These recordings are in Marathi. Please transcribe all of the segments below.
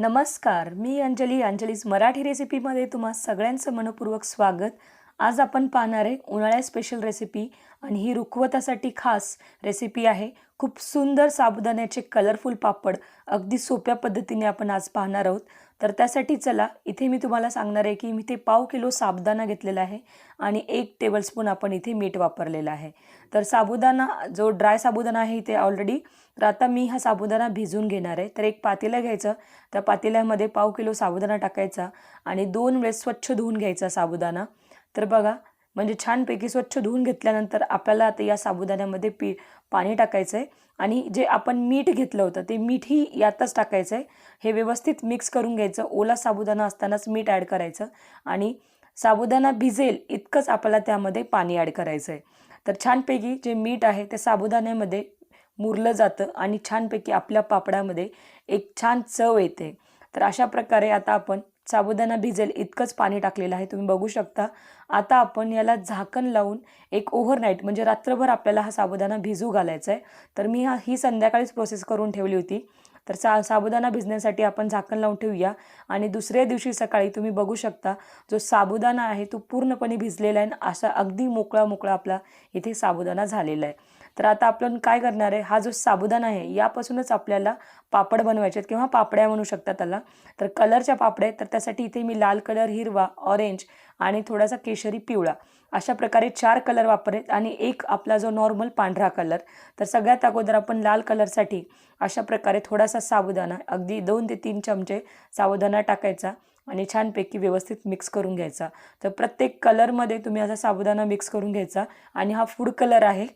नमस्कार मी अंजली अंजलीज मराठी रेसिपीमध्ये तुम्हा सगळ्यांचं मनपूर्वक स्वागत. आज आपण पाहणार आहे उन्हाळ्या स्पेशल रेसिपी आणि ही रुखवतासाठी खास रेसिपी आहे. खूप सुंदर साबुदाण्याचे कलरफुल पापड अगदी सोप्या पद्धतीने आपण आज पाहणार आहोत. तर त्यासाठी चला इथे मी तुम्हाला सांगणार आहे की मी ते पाव किलो साबुदाणा घेतलेला आहे आणि एक टेबलस्पून आपण इथे मीठ वापरलेलं आहे. तर साबुदाणा जो ड्राय साबुदाणा आहे इथे ऑलरेडी तर आता मी हा साबुदाणा भिजून घेणार आहे. तर एक पातेलं घ्यायचं त्या पातेल्यामध्ये पाव किलो साबुदाणा टाकायचा आणि दोन वेळेस स्वच्छ धुवून घ्यायचा साबुदाणा. तर बघा म्हणजे छानपैकी स्वच्छ धुवून घेतल्यानंतर आपल्याला आता या साबुदाण्यामध्ये पी पाणी टाकायचं आहे आणि जे आपण मीठ घेतलं होतं ते मीठही यातच टाकायचं आहे हे व्यवस्थित मिक्स करून घ्यायचं. ओला साबुदाणा असतानाच मीठ ॲड करायचं. आणि साबुदाणा भिजेल इतकंच आपल्याला त्यामध्ये पाणी ॲड करायचं आहे तर छानपैकी जे मीठ आहे ते साबुदाण्यामध्ये मुरलं जातं आणि छानपैकी आपल्या पापडामध्ये एक छान चव येते. तर अशा प्रकारे आता आपण साबुदाणा भिजेल इतकंच पाणी टाकलेलं आहे. तुम्ही बघू शकता. आता आपण याला झाकण लावून एक ओव्हरनाईट म्हणजे रात्रभर आपल्याला हा साबुदाणा भिजू घालायचा आहे तर मी हा ही संध्याकाळीच प्रोसेस करून ठेवली होती. तर सा साबुदाणा भिजण्यासाठी आपण झाकण लावून ठेवूया. आणि दुसऱ्या दिवशी सकाळी तुम्ही बघू शकता जो साबुदाणा आहे तो पूर्णपणे भिजलेला आहे आणि असा अगदी मोकळा मोकळा आपला इथे साबुदाणा झालेला आहे. तर आता आपण काय करणार आहे? हा जो साबुदाणा आहे यापासूनच आपल्याला पापड बनवायचे आहेत किंवा पापड्या म्हणू शकता त्याला. तर कलरच्या पापड्या तर त्यासाठी इथे मी लाल कलर हिरवा ऑरेंज आणि थोडासा केशरी पिवळा अशा प्रकारे चार कलर वापरेत आणि एक आपला जो नॉर्मल पांढरा कलर. तर सगळ्यात अगोदर आपण लाल कलरसाठी अशा प्रकारे थोडासा साबुदाणा अगदी दोन ते तीन चमचे साबुदाणा टाकायचा आणि छानपैकी व्यवस्थित मिक्स करून घ्यायचा. तर प्रत्येक कलरमध्ये तुम्ही असा साबुदाणा मिक्स करून घ्यायचा आणि हा फूड कलर आहे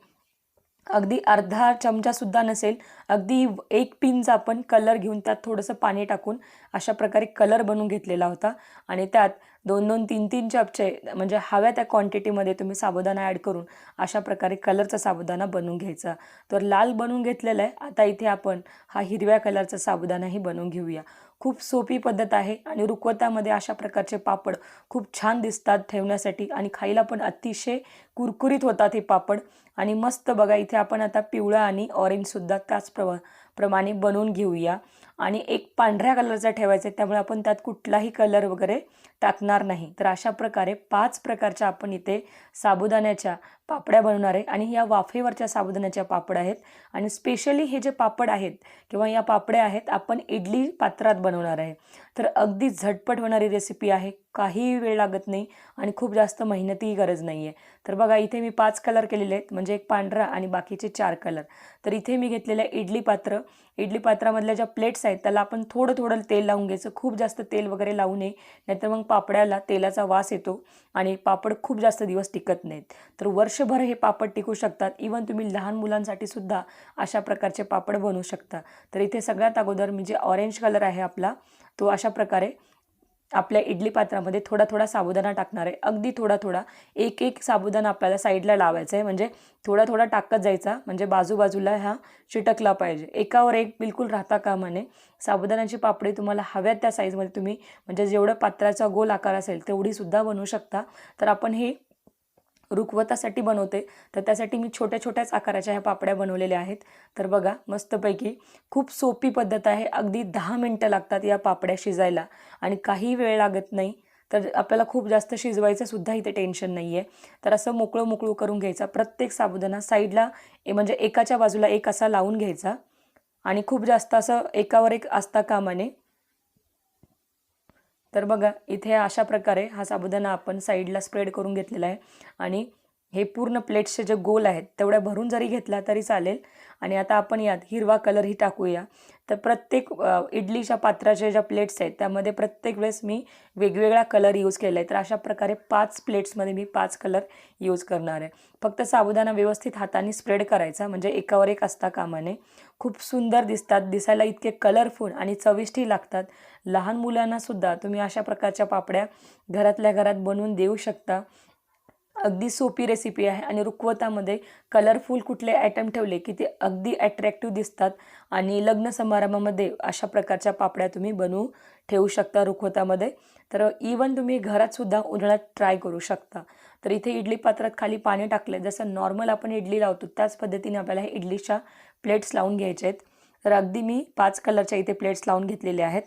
अगदी अर्धा चमचासुद्धा नसेल अगदी एक पिनचा आपण कलर घेऊन त्यात थोडंसं पाणी टाकून अशा प्रकारे कलर बनवून घेतलेला होता. आणि त्यात दोन दोन तीन तीन चपचे म्हणजे हव्या त्या क्वांटिटीमध्ये तुम्ही साबुदाणा ॲड करून अशा प्रकारे कलरचा साबुदाणा बनवून घ्यायचा. तर लाल बनवून घेतलेला आहे. आता इथे आपण हा हिरव्या कलरचा साबुदाणाही बनवून घेऊया. खूप सोपी पद्धत आहे आणि रुखवतामध्ये अशा प्रकारचे पापड खूप छान दिसतात ठेवण्यासाठी आणि खायला पण अतिशय कुरकुरीत होतात हे पापड. आणि मस्त बघा इथे आपण आता पिवळा आणि ऑरेंजसुद्धा त्याच प्र प्रमाणे बनवून घेऊया. आणि एक पांढऱ्या कलरचा ठेवायचा आहे त्यामुळे आपण त्यात कुठलाही कलर वगैरे टाकणार नाही. तर अशा प्रकारे पाच प्रकारच्या आपण इथे साबुदाण्याच्या पापड्या बनवणार आहे आणि या वाफेवरच्या साबुदाण्याच्या पापड आहेत. आणि स्पेशली हे जे पापड आहेत किंवा या पापड्या आहेत आपण इडली पात्रात बनवणार आहे. तर अगदी झटपट होणारी रेसिपी आहे काही वेळ लागत नाही आणि खूप जास्त मेहनतीही गरज नाही आहे तर बघा इथे मी पाच कलर केलेले आहेत म्हणजे एक पांढरा आणि बाकीचे चार कलर तर इथे मी घेतलेलं इडली पात्र. इडली पात्रामधल्या ज्या प्लेट्स आहेत त्याला आपण थोडं थोडं तेल लावून घ्यायचं. खूप जास्त तेल वगैरे लावू नये नाहीतर मग पापड्याला तेलाचा वास येतो आणि पापड खूप जास्त दिवस टिकत नाहीत. तर वर्षभर हे पापड टिकू शकतात. इवन तुम्ही लहान मुलांसाठी सुद्धा अशा प्रकारचे पापड बनवू शकता. तर इथे सगळ्यात अगोदर मी जे ऑरेंज कलर आहे आपला तो अशा प्रकारे आपल्या इडली पात्रामध्ये थोडा थोडा साबुदाणा टाकणार आहे. अगदी थोडा थोडा. एक एक साबुदाणा आपल्याला साईडला लावायचा आहे. म्हणजे थोडा थोडा टाकत जायचा. म्हणजे बाजूबाजूला हा चिटकला पाहिजे. एकावर एक बिलकुल राहता कामा नये. साबुदाण्याची पापडी तुम्हाला हव्यात त्या साईजमध्ये तुम्ही म्हणजे जेवढं पात्राचा गोल आकार असेल तेवढीसुद्धा बनवू शकता. तर आपण हे रुखवतासाठी बनवते. तर त्यासाठी मी छोट्या छोट्याच आकाराच्या ह्या पापड्या बनवलेल्या आहेत. तर बघा मस्तपैकी खूप सोपी पद्धत आहे. अगदी दहा मिनटं लागतात या पापड्या शिजायला आणि काही वेळ लागत नाही. तर आपल्याला खूप जास्त शिजवायचं सुद्धा इथे टेन्शन नाही आहे तर असं मोकळं मोकळं करून घ्यायचा. प्रत्येक साबुदाणा साईडला म्हणजे एकाच्या बाजूला एक असा लावून घ्यायचा. आणि खूप जास्त असं एकावर एक असता कामाने तर बघा इथे अशा प्रकारे हा साबुदाणा आपण साईडला स्प्रेड करून घेतलेला आहे. आणि हे पूर्ण प्लेट्सचे जे गोल आहेत तेवढ्या भरून जरी घेतला तरी चालेल. आणि आता आपण यात हिरवा कलरही टाकूया. तर प्रत्येक इडलीच्या पात्राच्या ज्या प्लेट्स आहेत त्यामध्ये प्रत्येक वेळेस मी वेगवेगळा कलर यूज केला आहे तर अशा प्रकारे पाच प्लेट्समध्ये मी पाच कलर यूज करणार आहे. फक्त साबुदाणा व्यवस्थित हाताने स्प्रेड करायचा म्हणजे एकावर एक असता कामाने. खूप सुंदर दिसतात दिसायला इतके कलरफुल आणि चविष्टही लागतात. लहान मुलांनासुद्धा तुम्ही अशा प्रकारच्या पापड्या घरातल्या घरात बनवून देऊ शकता. अगदी सोपी रेसिपी आहे. आणि रुखवतामध्ये कलरफुल कुठले आयटम ठेवले की ते अगदी ॲट्रॅक्टिव्ह दिसतात. आणि लग्न समारंभामध्ये अशा प्रकारच्या पापड्या तुम्ही बनवू ठेवू शकता रुखवतामध्ये तर इवन तुम्ही घरातसुद्धा उन्हाळ्यात ट्राय करू शकता. तर इथे इडली पात्रात खाली पाणी टाकलं जसं नॉर्मल आपण इडली लावतो त्याच पद्धतीने आपल्याला हे इडलीच्या प्लेट्स लावून घ्यायचे आहेत. तर अगदी मी पाच कलरच्या इथे प्लेट्स लावून घेतलेल्या आहेत.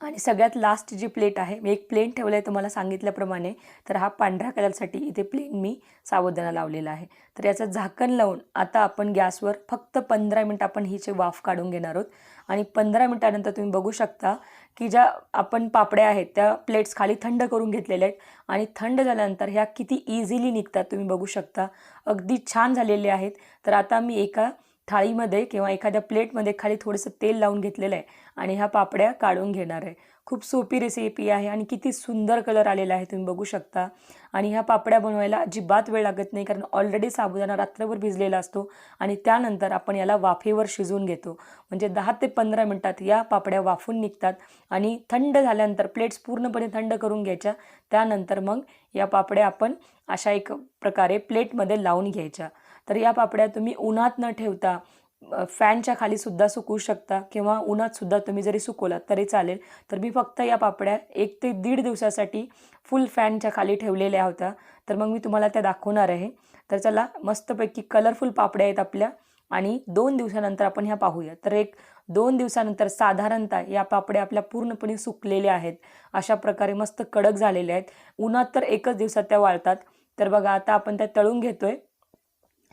आणि सगळ्यात लास्ट जी प्लेट आहे मी एक प्लेन ठेवलं आहे तुम्हाला सांगितल्याप्रमाणे तर हा पांढऱ्या कलरसाठी इथे प्लेन मी सावधाना लावलेला आहे. तर याचं झाकण लावून आता आपण गॅसवर फक्त पंधरा मिनटं आपण हिचे वाफ काढून घेणार आहोत. आणि पंधरा मिनटानंतर तुम्ही बघू शकता की ज्या आपण पापड्या आहेत त्या प्लेट्स खाली थंड करून घेतलेल्या आहेत. आणि थंड झाल्यानंतर ह्या किती इझिली निघतात तुम्ही बघू शकता. अगदी छान झालेले आहेत. तर आता मी एका थाळीमध्ये किंवा एखाद्या प्लेटमध्ये खाली थोडंसं तेल लावून घेतलेलं आहे आणि ह्या पापड्या काढून घेणार आहे. खूप सोपी रेसिपी आहे आणि किती सुंदर कलर आलेला आहे तुम्ही बघू शकता. आणि ह्या पापड्या बनवायला अजिबात वेळ लागत नाही कारण ऑलरेडी साबुदाणा रात्रभर भिजलेला असतो आणि त्यानंतर आपण याला वाफेवर शिजवून घेतो. म्हणजे दहा ते पंधरा मिनटात या पापड्या वाफून निघतात आणि थंड झाल्यानंतर प्लेट्स पूर्णपणे थंड करून घ्यायच्या. त्यानंतर मग या पापड्या आपण अशा एक प्रकारे प्लेटमध्ये लावून घ्यायच्या. तर या पापड्या तुम्ही उन्हात न ठेवता फॅनच्या खाली सुद्धा सुकवू शकता किंवा उन्हात सुद्धा तुम्ही जरी सुकवलात तरी चालेल. तर मी फक्त या पापड्या एक ते दीड दिवसासाठी फुल फॅनच्या खाली ठेवलेल्या होत्या. तर मग मी तुम्हाला त्या दाखवणार आहे. तर चला मस्तपैकी कलरफुल पापड्या आहेत आपल्या आणि दोन दिवसानंतर आपण ह्या पाहूया. तर एक दोन दिवसानंतर साधारणतः या पापड्या आपल्या पूर्णपणे सुकलेल्या आहेत. अशा प्रकारे मस्त कडक झालेल्या आहेत. उन्हात तर एकच दिवसात त्या वाळतात. तर बघा आता आपण त्या तळून घेतोय.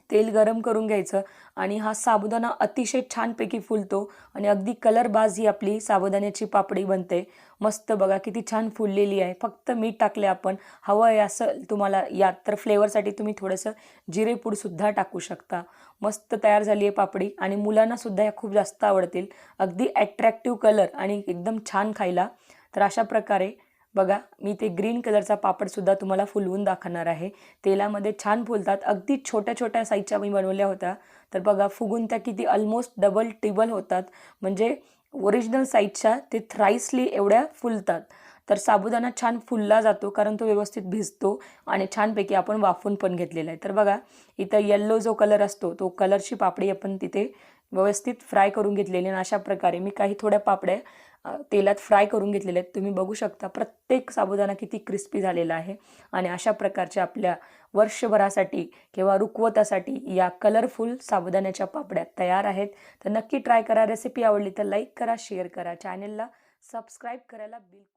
तेल गरम करून घ्यायचं आणि हा साबुदाणा अतिशय छानपैकी फुलतो आणि अगदी कलरबाज ही आपली साबुदाण्याची पापडी बनते. मस्त बघा किती छान फुललेली आहे. फक्त मीठ टाकले आपण. हवं आहे असं तुम्हाला यात तर फ्लेवरसाठी तुम्ही थोडंसं जिरेपूडसुद्धा टाकू शकता. मस्त तयार झाली आहे पापडी आणि मुलांनासुद्धा या खूप जास्त आवडतील. अगदी ॲट्रॅक्टिव्ह कलर आणि एकदम छान खायला. तर अशा प्रकारे बघा मी ते ग्रीन कलरचा पापडसुद्धा तुम्हाला फुलवून दाखवणार आहे. तेलामध्ये छान फुलतात. अगदी छोट्या छोट्या साईजच्या मी बनवल्या होत्या. तर बघा फुगून त्या किती ऑलमोस्ट डबल टिबल होतात. म्हणजे ओरिजिनल साईजच्या ते थ्राईसली एवढ्या फुलतात. तर साबुदाणा छान फुलला जातो कारण तो व्यवस्थित भिजतो आणि छानपैकी आपण वाफून पण घेतलेला आहे. तर बघा इथं येल्लो जो कलर असतो तो कलरची पापडी आपण तिथे व्यवस्थित फ्राय करून घेतलेली आणि अशा प्रकारे मी काही थोड्या पापड्या तेलात फ्राय करून घेतलेले आहेत. तुम्ही बघू शकता प्रत्येक साबुदाणा किती क्रिस्पी झालेला आहे. आणि अशा प्रकारच्या आपल्या वर्षभरासाठी किंवा रुकवतासाठी या कलरफुल साबुदाण्याच्या पापड्या तयार आहेत. तर नक्की ट्राय करा. रेसिपी आवडली तर लाईक करा शेअर करा. चॅनलला सबस्क्राईब करायला बिलकुल